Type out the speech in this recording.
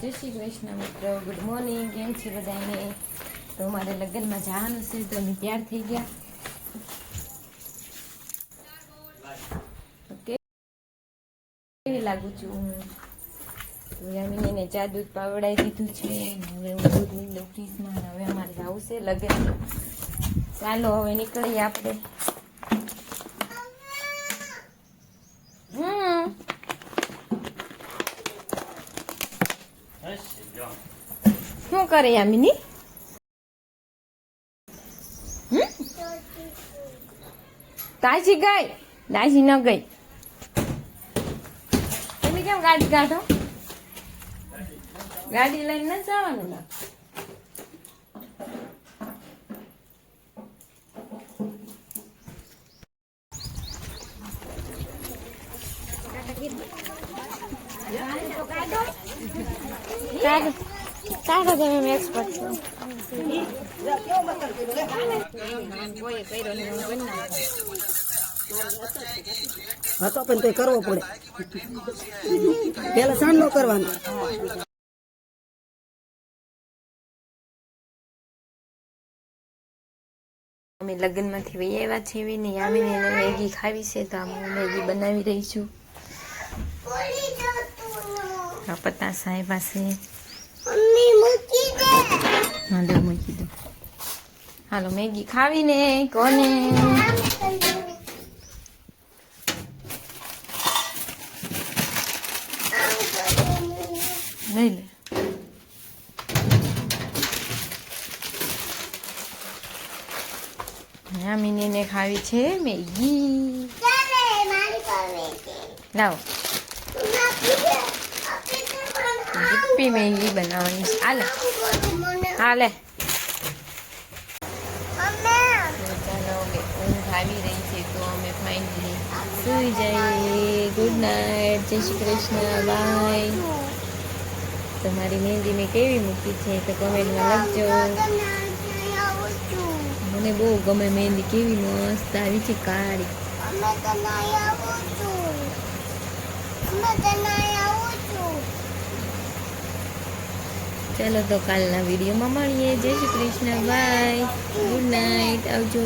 જય શ્રી કૃષ્ણ મિત્રો. Good morning કેમ છે બધાને તો મારે લગ્નમાં જવાનું છે, તો અમે તૈયાર થઈ ગયા. કેવી લાગુ છું હું? તો યામીને ચા દૂધ પાવડાવી દીધું છે હવે હું દૂધ લીધું ફ્રીજમાં હવે અમારે જવું છે લગ્ન ચાલો હવે નીકળીએ આપણે. શું કરે યામિની તાજી ગઈ. દાજી ન ગઈ. તમે કેમ ગાડી કાઢો? ગાડી લઈને ન જવાનું ને? તમે એમ એક્સપર્ટ છો. હું તો પણ તે કરવો પડે. પેલા નો કરવાનો. અમે લગ્નમાંથી આવ્યા છે ને આવીને મેગી ખાવી છે તો અમે મેગી બનાવી રહી છું પતા સાહેબ પાસે. મૂકી દો. હાલો મેગી ખાવીને કોને? લઈ લે. મિનીને ખાવી છે મેગી. લાવો. હિપ્પી મેગી બનાવવાની છે હાલે હાલે ચાલો ઊંઘ આવી રહી છે તો અમે ફાઇનલી સુઈ જઈએ ગુડ નાઇટ જય શ્રી કૃષ્ણ બાય તમારી મહેંદી મેં કેવી મૂકી છે તો કમેન્ટમાં લખજો. મને બહુ ગમે મહેંદી કેવી મસ્ત આવી છે કાળી. ચાલો તો કાલના વિડીયોમાં મળીએ. જય Shri Krishna. Bye. Good night. આવજો.